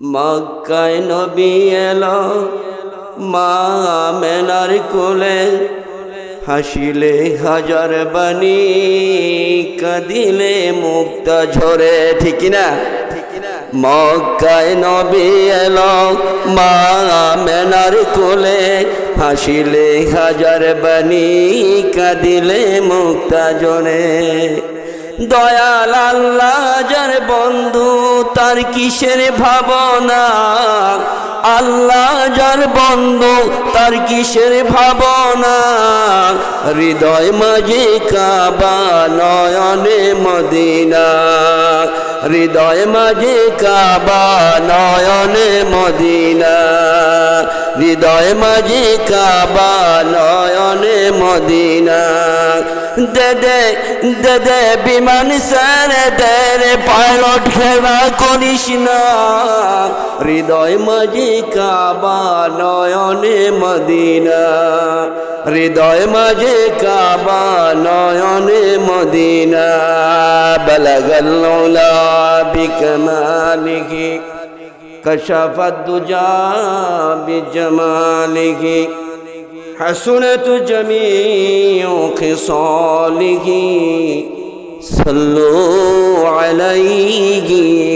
মক্কায় নবী এলো, মা মেনার কোলে হাসিলে হাজার বাণী কাঁদিলে মুক্তা ঝরে, ঠিক না মক্কায় নবী এলো, মা মেনার কোলে হাসিলে হাজার বাণী কাঁদিলে মুক্তা ঝরে। দয়াল আল্লাহ, যার বন্ধু তার কিসের ভাবনা? আল্লাহ, যার বন্ধু তার কিসের ভাবনা? হৃদয় মাঝে কাবা, নয়নে মদিনা। হৃদয় মাঝে কাবা, নয়নে মদিনা। হৃদয় মাঝে কাবা, নয়নে মদিনা। দে দে দে দে বিমান সারে দে রে পাইলট খেলা করিস না হৃদয় মাঝি কাবা নয়নে মদিনা হৃদয় মাঝে কাবা নয়নে মদিনা বলগল বিকমালিহি কশফ দুজা বিজমালিহি حسنت جميع خصاله صلوا عليه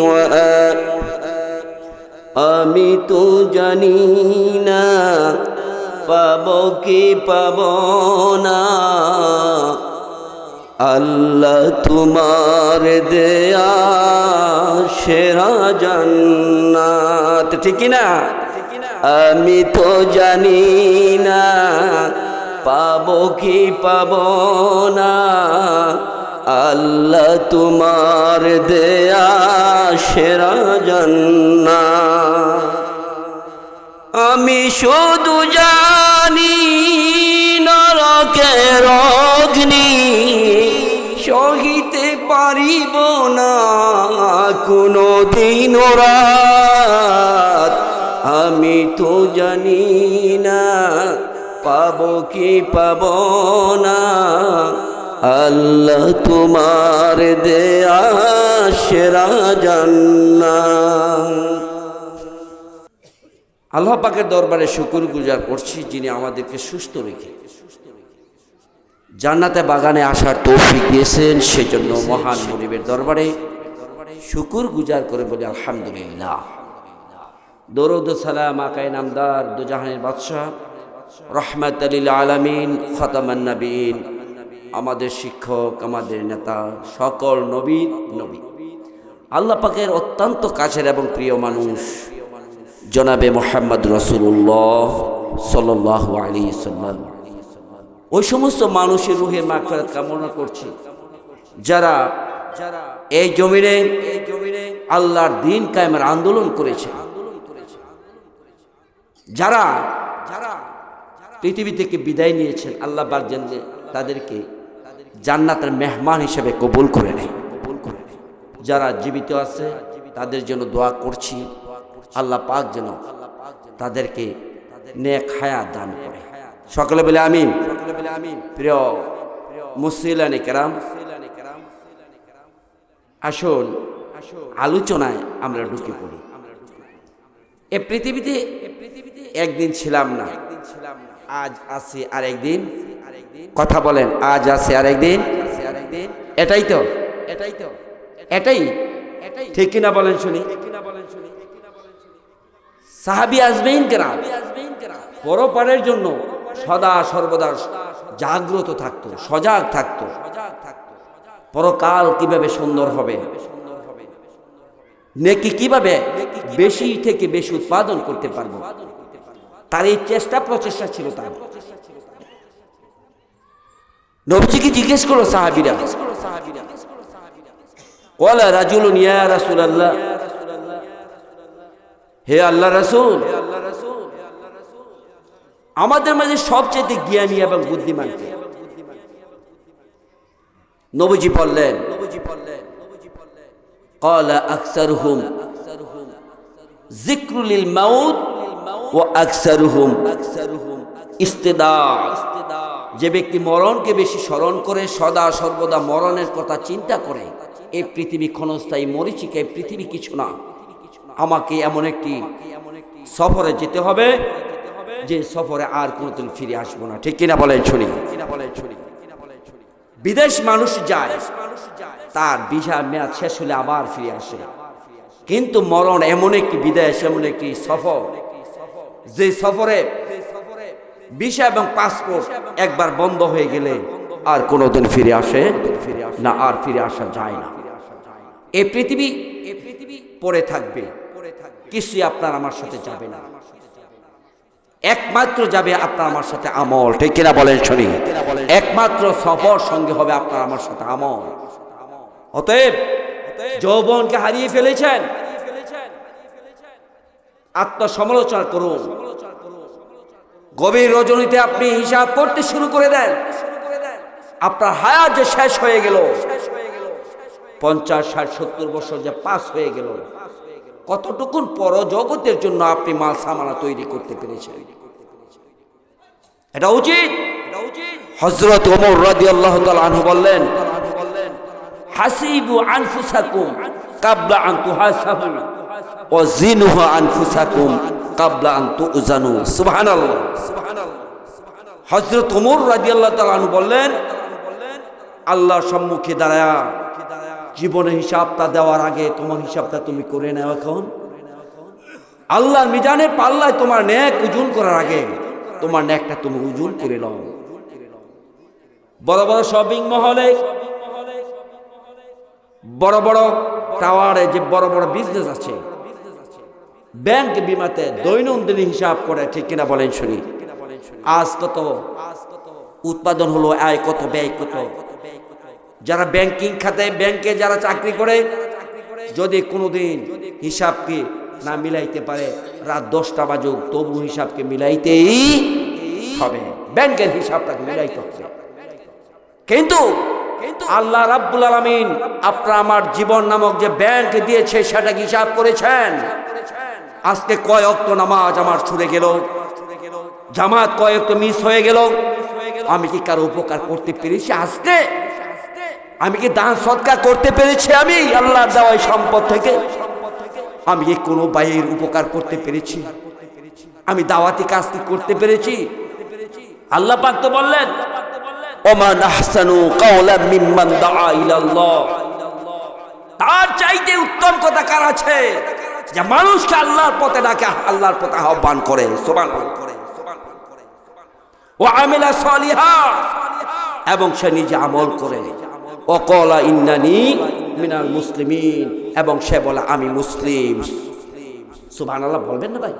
وآله আমি তো জানি না পাব কি পাব না আল্লাহ তোমার দেয়া সেরা জান্নাত ঠিক না আমি তো জানি না, পাবো কি পাব না। আল্লাহ তোমার দেয়া সেরা জান্নাত আমি শুধু জানি নরকের অগ্নি, সহিতে পারিব না কোনো দিন রাত। আমি তো জানি না, পাব কি পাব না। আল্লাহ তোমার দেয়া সেরা জান্নাত। আল্লাহ পাকের দরবারে শুকুর গুজার করছি যিনি আমাদেরকে সুস্থ রেখে। জান্নাতে বাগানে আসার তৌফিক দিয়েছেন, সেজন্য মহান মনিবের দরবারে শুকুর গুজার করে বলি আলহামদুলিল্লাহ। দরুদ সালাম আকাই নামদার দুজাহানের বাদশাহ। রহমত আলীল আলমিন, খতামান নবীন। আমাদের শিক্ষক, আমাদের নেতা, সকল নবী নবী। আল্লাহ পাকের অত্যন্ত কাছের এবং প্রিয় মানুষ, জনাবে মোহাম্মদ রসুল্লাহ সাল্লাহ সাল্লাম। ওই সমস্ত মানুষের রুহের মাগফিরাত কামনা করছি। যারা যারা এই জমিনে এই জমিনে আল্লাহর দিন কায়েমের আন্দোলন করেছে যারা যারা পৃথিবী থেকে বিদায় নিয়েছেন, আল্লাহ বার জানলে তাদেরকে জান্নাতের মেহমান হিসেবে কবুল করে নেয়। কবুল করে নেয় যারা জীবিত আছে, তাদের জন্য দোয়া করছি। আল্লাহ পাক যেন তাদেরকে নেক হায়া দান করে। সকলে বলে আমিন। প্রিয় মুসিলানি কেরাম, আসুন, আলোচনায় আমরা ঢুকে পড়ি। এ পৃথিবীতে একদিন ছিলাম না। আজ আছে আর একদিন কথা বলেন, আজ আছে আরেকদিন। এটাই তো। এটাই। তো এটাই এটাই ঠিক কিনা বলেন শুনি। সাহাবি আসবেন কেনা পরপারের জন্য সদা সর্বদা জাগ্রত থাকতো, সজাগ থাকতো। পরকাল কীভাবে সুন্দর হবে? নেকি কীভাবে বেশি থেকে বেশি উৎপাদন করতে পারব? তার এই চেষ্টা, প্রচেষ্টা ছিল তার। নবজিকে জিজ্ঞেস করল সাহাবিরা। ওয়ালা রাজুল ইয়া রাসূলুল্লাহ। হে আল্লাহ রাসূল। আমাদের মাঝে সবচেয়ে জ্ঞানী এবং বুদ্ধিমান নবজি বললেন নবজি বললেন যে ব্যক্তি মরণকে বেশি স্মরণ করে, সদা সর্বদা মরণের কথা চিন্তা করে এই পৃথিবী ক্ষণস্থায়ী মরিচিকা এই পৃথিবী কিছু না। আমাকে এমন একটি সফরে যেতে হবে, যে সফরে আর কোনোদিন ফিরে আসব না। ঠিক কিনা বলে শুনি। কিনা বলে শুনি বিদেশ মানুষ যায় মানুষ যায়। তার ভিসা মেয়াদ শেষ হলে আবার ফিরে আসে। কিন্তু মরণ এমন একটি বিদেশ, এমন একটি সফর। যে সফরে ভিসা এবং পাসপোর্ট একবার বন্ধ হয়ে গেলে আর কোনোদিন ফিরে আসে না, আর ফিরে আসা যায় না। এই পৃথিবী এ পৃথিবী পড়ে থাকবে। কিছুই আপনার আমার সাথে যাবে না। একমাত্র যাবে আপনার আমার সাথে আমল। ঠিক কিনা বলেন শুনি? একমাত্র সফর সঙ্গে হবে আপনার আমার সাথে আমল। অতএব যৌবনকে হারিয়ে ফেলেছেন। আত্মসমালোচনা করুন। গভীর রজনীতে আপনি হিসাব করতে শুরু করে দেন। আপনার হায়াত যে শেষ হয়ে গেল। পঞ্চাশ, ষাট, সত্তর বছর যে পাস হয়ে গেল। কতটুকুন পর জগতের জন্য আপনি মাল সামানা তৈরি করতে পেরেছেন? এটা উচিত। হজরত ওমর রাদি আল্লাহ আনহু বললেন হাসিবু আনফুসাকুম কাবলা আনতু হাসাবু ও জিনুহু আনফুসাকুম কাবলা আনতু উজানু সুবহানাল্লাহ। হজরত ওমর রাদি আল্লাহ আনহু বললেন, আল্লাহর সম্মুখে দাঁড়ায়া, জীবনে হিসাবটা দেওয়ার আগে তোমার হিসাবটা তুমি করে নাও এখন। আল্লাহর মিজানে পাল্লায় তোমার ন্যাক ওজন করার আগে তোমার ন্যাকটা তুমি ওজন করে নাও। বড় বড় শপিং মহলে বড় বড় টাওয়ারে যে বড় বড় বিজনেস আছে ব্যাংক বিমাতে দৈনন্দিন হিসাব করে, ঠিক কিনা বলেন শুনি। আজ কত উৎপাদন হলো, আয় কত, ব্যয় কত। যারা ব্যাংকিং খাতে ব্যাংকে যারা চাকরি করে, যদি কোনোদিন হিসাবকে না মিলাইতে পারে, রাত দশটা বাজুক, তবু হিসাবকে মিলাইতেই হবে। ব্যাংকের হিসাবটাকে মিলাইতে হবে। কিন্তু আল্লাহ রাব্বুল আলামিন আপনার আমার জীবন নামক যে ব্যাংক দিয়েছে সেটা হিসাব করেছেন? আজকে কয় অক্ত নামাজ আমার ছুড়ে গেল? জামাত কয় অক্ত মিস হয়ে গেল? আমি কি কারও উপকার করতে পেরেছি আজকে? আমি কি দান সৎকার করতে পেরেছি আমি আল্লাহর দেওয়াই সম্পদ থেকে? আমি কি কোনো বাইয়ের উপকার করতে পেরেছি? আমি দাওয়াতি কাজ করতে পেরেছি? আল্লাহ পাক তো বললেন ওমান আহসানু কাওলাম মিম্মান দাআ ইলাল্লাহ। তার চাইতে উত্তম কথা কার আছে? যে মানুষকে আল্লাহর পথে ডাকে, আল্লাহর পথে আহ্বান করে। করে ও আমিলা সলিহা। এবং সে নিজে আমল করে। অকলা ইন্নানি মিনাল মুসলিমিন। এবং সে বলে, আমি মুসলিম। সুবহান আল্লাহ বলবেন না ভাই?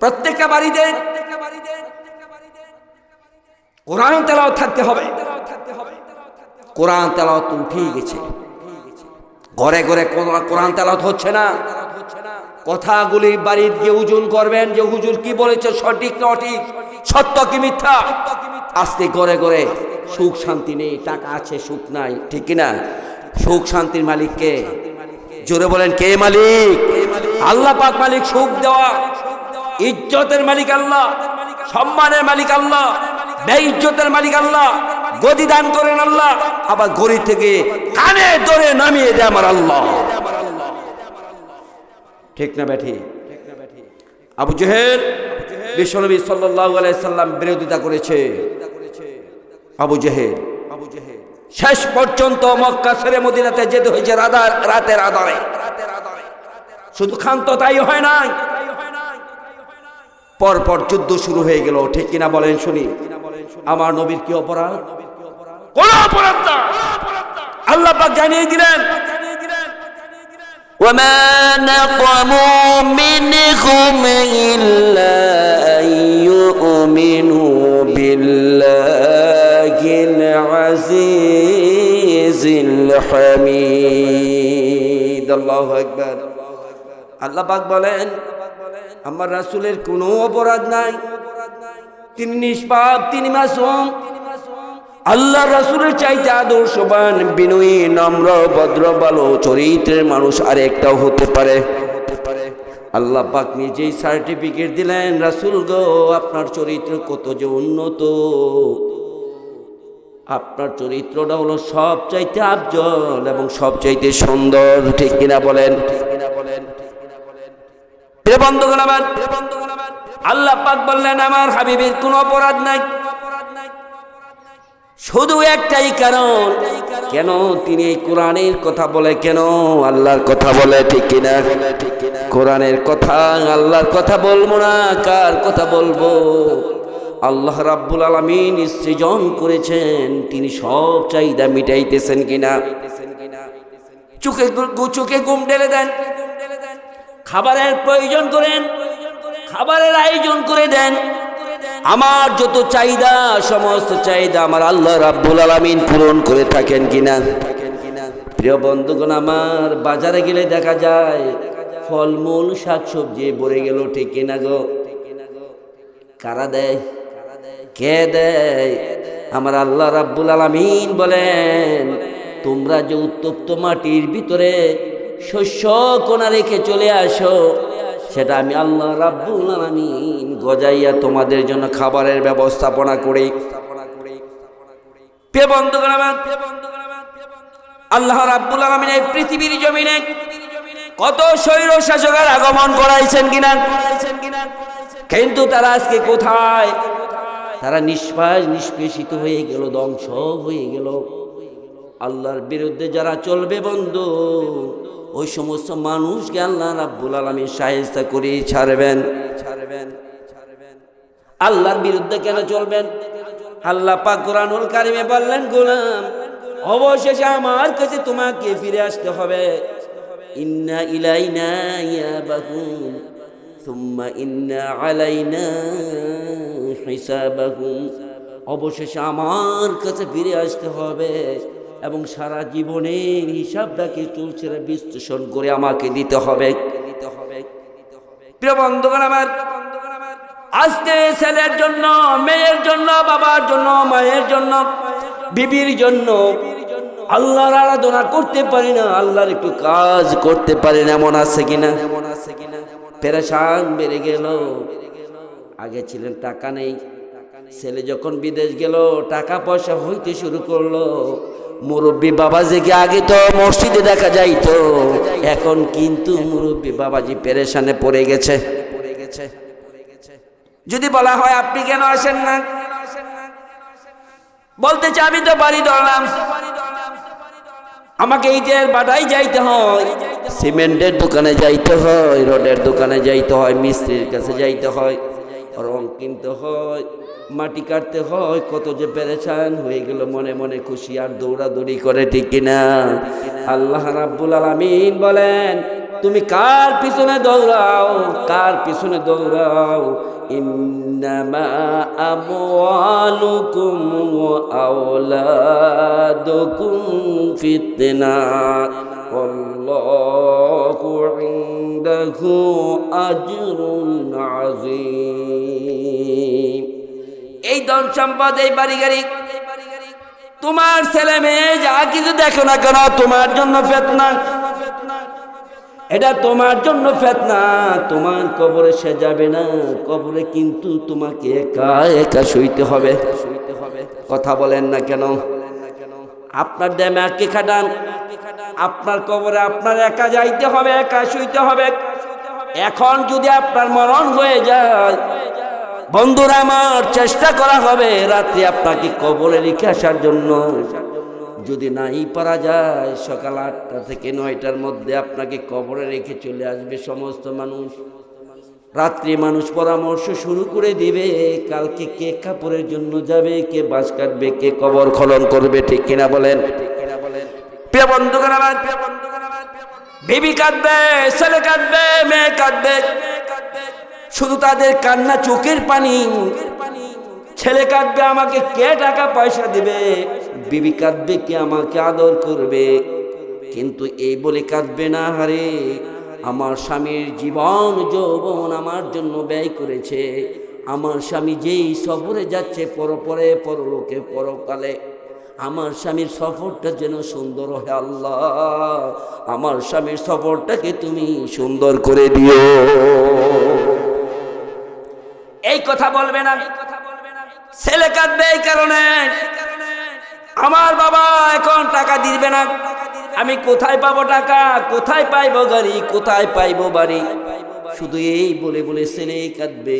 প্রত্যেকটা বাড়িতে কোরআন তেলাও থাকতে হবে। কোরআন তেলাওয়াত উঠেই গেছে। ঘরে ঘরে কোরআন তেলাওয়াত হচ্ছে না। কথাগুলি বাড়ির গিয়ে ওজন করবেন যে, হুজুর কি বলেছে? সঠিক না অঠিক? সত্য কি মিথ্যা? আজকে ঘরে ঘরে সুখ শান্তি নেই, টাকা আছে, সুখ নাই, ঠিক না সুখ শান্তির মালিক কে? জোরে বলেন, কে মালিক? আল্লাহ পাক মালিক সুখ দেওয়া। ইজ্জতের মালিক আল্লাহ, সম্মানের মালিক আল্লাহ। ইজ্জতের মালিক আল্লাহ, গদি দান করেন আল্লাহ, আবার গড়ি থেকে কানে ধরে নামিয়ে দেয় আমার আল্লাহ। ঠিক না ব্যাঠি? আবু জেহেল, বিশ্বনবী সাল্লাম বিরোধিতা করেছে। আবু জেহেল আবু জেহেল, শেষ পর্যন্ত মক্কা ছেড়ে মদিনাতে যেতে হয়েছে রাদার, রাতের আধারে। শুধু ক্ষান্ত তাই হয় নাই। পরপর যুদ্ধ শুরু হয়ে গেল, ঠিক কিনা বলেন শুনি। আমার নবীর কি অপরাধ কোন অপরাধ না আল্লাহ পাক জানিয়ে দিলেন وما نقموا منهم إلا أن يؤمنوا بالله العزيز الحميد الله أكبر আল্লাহ পাক বলেন আমার রাসূলের কোনো অপরাধ নাই তিনি নিষ্পাপ, তিনি মাসুম। আল্লাহ রাসূলের চাইতে আদর্শবান, বিনয়ী, নম্র, ভদ্র, ভালো, চরিত্রের মানুষ আর একটাও হতে পারে। আল্লাহ পাক নিজেই সার্টিফিকেট দিলেন, রাসূল গো, আপনার চরিত্র কত যে উন্নত। আপনার চরিত্রটা হলো সব চাইতে আফজল এবং সব চাইতে সুন্দর ঠিক কিনা বলেন? ঠিক কিনা বলেন? প্রিয় বন্ধুগণ আমার আল্লাহ পাক বললেন, আমার হাবিবের কোনো অপরাধ নাই। শুধু একটাই কারণ। কেন তিনি এই কোরআনের কথা বলে? কেন আল্লাহর কথা বলে? ঠিক কিনা? কোরআনের কথা, আল্লাহর কথা বলব না। কার কথা বলব? আল্লাহ রাব্বুল আলামিন সৃজন করেছেন। তিনি সব চাহিদা মিটাইতেছেন কিনা? চোখে চোখে ঘুম ঢেলে দেন। খাবারের প্রয়োজন করেন। খাবারের আয়োজন করে দেন। আমার যত চাহিদা, সমস্ত চাহিদা আমার আল্লাহ রাব্বুল আলামিন পূরণ করে থাকেন কিনা? প্রিয় বন্ধুগণ, আমার বাজারে গেলে দেখা যায়, ফলমূল, শাকসবজি ভরে গেল, ঠিক কিনা গো? কারা দেয়? কে দেয়? আমার আল্লাহ রাব্বুল আলামিন বলেন, তোমরা যে উত্তপ্ত মাটির ভিতরে শস্য কোনা রেখে চলে আসো সেটা আমি আল্লাহ রাব্বুল আলামিন গজাইয়া তোমাদের জন্য খাবারের ব্যবস্থাপনা করি। প্রিয় বন্ধুগণ আমার, আল্লাহ রাব্বুল আলামিন এই পৃথিবীর জমিনে কত শৈর শাসকের আগমন করাইছেন কিনা? কিন্তু তারা আজকে কোথায়? তারা নিষ্পাস নিষ্পেষিত হয়ে গেল, ধ্বংস হয়ে গেল। আল্লাহর বিরুদ্ধে যারা চলবে বন্ধু ওই সমস্ত মানুষকে আল্লাহ রাব্বুল আলামিন সাহেস্তা করে ছাড়বেন। ছাড়বেন আল্লাহর বিরুদ্ধে কেন চলবেন? আল্লাহ পাক কোরআনুল কারিমে বললেন, গোলাম, অবশেষে আমার কাছে তোমাকে ফিরে আসতে হবে। ইন্না ইলাইনা ইয়াবাকুম সুম্মা ইন্না আলাইনা হিসাবাকুম অবশেষে আমার কাছে ফিরে আসতে হবে। এবং সারা জীবনের হিসাবটাকে চলছে বিশ্লেষণ করে আমাকে দিতে হবে। দিতে হবে প্রিয় আমার, আজকে ছেলের জন্য, মেয়ের জন্য, বাবার জন্য, মায়ের জন্য, বিবির জন্য আল্লাহর আরাধনা করতে পারি না, আল্লাহর একটু কাজ করতে পারি না, এমন আছে কিনা? এমন আছে কিনা বেড়ে গেল। আগে ছিলেন, টাকা নেই। ছেলে যখন বিদেশ গেল, টাকা পয়সা হইতে শুরু করল। মুরব্বী বাবাজিকে আগে তো মসজিদে দেখা যাইতো। এখন কিন্তু মুরব্বী বাবাজি পেরেশানে পড়ে গেছে। যদি বলা হয় আপনি কেন আসেন না? বলতে চাই আমি তো বাড়ি ধরলাম। আমাকে ইটের বাটাই যাইতে হয়। সিমেন্টের দোকানে যাইতে হয়, রডের দোকানে যাইতে হয়, মিস্ত্রির কাছে যাইতে হয়, রং কিনতে হয়। মাটি কাটতে হয় কত যে পেরেছান হয়ে গেল মনে মনে খুশি আর দৌড়াদৌড়ি করে ঠিক কিনা আল্লাহ রাব্বুল আলামিন বলেন তুমি কার পিছনে দৌড়াও কার পিছনে দৌড়াও ইন্নামা আমওয়ালুকুম ওয়া আওলাদুকুম ফিতনা والله عنده أجر عظيم এই ধন সম্পদ, এই বাড়ি গাড়ি। তোমার ছেলে মেয়ে যা কিছু দেখো না কেন, তোমার জন্য ফেতনা। এটা তোমার জন্য ফেতনা। তোমার কবরে সে যাবে না। কবরে কিন্তু তোমাকে একা একা শুইতে হবে। শুইতে হবে কথা বলেন না কেন? আপনার ড্যামে আটকে খাটান। আপনার কবরে আপনার একা যাইতে হবে, একা শুইতে হবে। এখন যদি আপনার মরণ হয়ে যায় বন্ধুরা আমার, চেষ্টা করা হবে রাত্রে আপনাকে কবরে রেখে আসার জন্য। যদি নাই পারা যায়, সকাল আটটা থেকে নয়টার মধ্যে আপনাকে কবরে রেখে চলে আসবে সমস্ত মানুষ। রাত্রি মানুষ পরামর্শ শুরু করে দিবে, কালকে কে কাপড়ের জন্য যাবে, কে বাঁশ কাটবে, কে কবর খনন করবে, ঠিক কিনা বলেন? প্রিয় বন্ধুগণ আমার বেবি কাঁদবে, ছেলে কাঁদবে, মেয়ে কাঁদবে। শুধু তাদের কান্না চোখের পানি। ছেলে কাঁদবে, আমাকে কে টাকা পয়সা দিবে? বিবি কাঁদবে, কে আমাকে আদর করবে? কিন্তু এই বলে কাঁদবে না, হারে। আমার স্বামীর জীবন, যৌবন আমার জন্য ব্যয় করেছে। আমার স্বামী যেই সফরে যাচ্ছে, পরপরে পরলোকে, পরকালে। আমার স্বামীর সফরটা যেন সুন্দর হয়, আল্লাহ। আমার স্বামীর সফরটাকে তুমি সুন্দর করে দিও। কথা বলবে না। ছেলে কাঁদবে এই কারণে। আমার বাবা এখন টাকা দিবে না। আমি কোথায় পাবো টাকা? কোথায় পাইবো গাড়ি? কোথায় পাইবো বাড়ি? শুধু এই বলে বলে ছেলে কাঁদবে।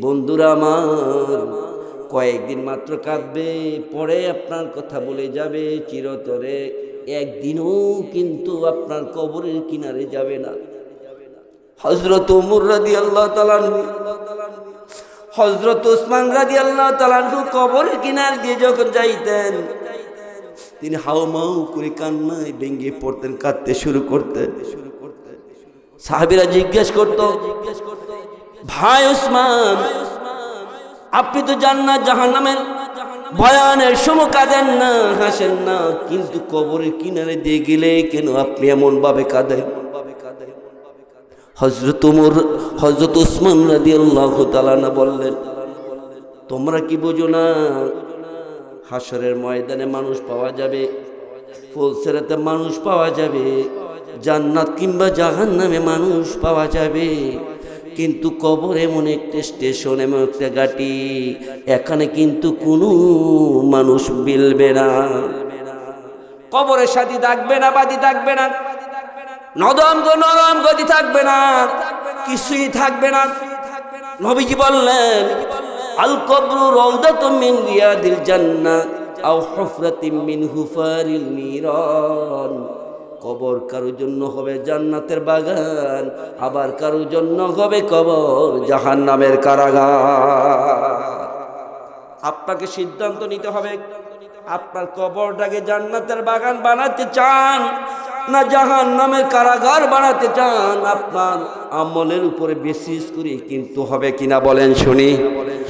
বন্ধুরা আমার, কয়েকদিন মাত্র কাঁদবে, পরে আপনার কথা বলে যাবে চিরতরে। একদিনও কিন্তু আপনার কবরের কিনারে যাবে না। হজরত উমর রাদি আল্লাহ তালানহু হজরত উসমান রাদি আল্লাহ তালানহু কবরের কিনার দিয়ে যখন যাইতেন, তিনি হাও মাও করে কান্নায় ভেঙে পড়তেন, কাঁদতে শুরু করতেন। সাহাবিরা জিজ্ঞেস করত, ভাই উসমান, আপনি তো জান না জাহান নামের ভয়ানের সময় কাঁদেন না, হাসেন না, কিন্তু কবরের কিনারে দিয়ে গেলে কেন আপনি এমন ভাবে কাঁদেন? হজরত উমর হজরত উসমান রাদি আল্লাহ তালানা বললেন, তোমরা কি বোঝো না হাসরের ময়দানে মানুষ পাওয়া যাবে, ফুলসেরাতে মানুষ পাওয়া যাবে, জান্নাত কিংবা জাহান নামে মানুষ পাওয়া যাবে, কিন্তু কবর এমন একটা স্টেশন, এমন একটা গাটি এখানে কিন্তু কোনো মানুষ মিলবে না। কবরের সাথে থাকবে না, বাদি থাকবে না। নদম গো নরম গদি থাকবে না। কিছুই থাকবে না। নবীজি বললেন, আল কবরু রওদাতুম মিন রিয়াদিল জান্নাহ, আও মিন হুফারিল নিরান কবর কারোর জন্য হবে জান্নাতের বাগান, আবার কারোর জন্য হবে কবর জাহান্নামের কারাগার। আপনাকে সিদ্ধান্ত নিতে হবে। আপনার কবরটাকে জান্নাতের বাগান বানাতে চান না জাহান নামের কারাগার বানাতে চান, আপনার আমলের উপরে বেশিস করি, কিন্তু হবে কিনা বলেন শুনি।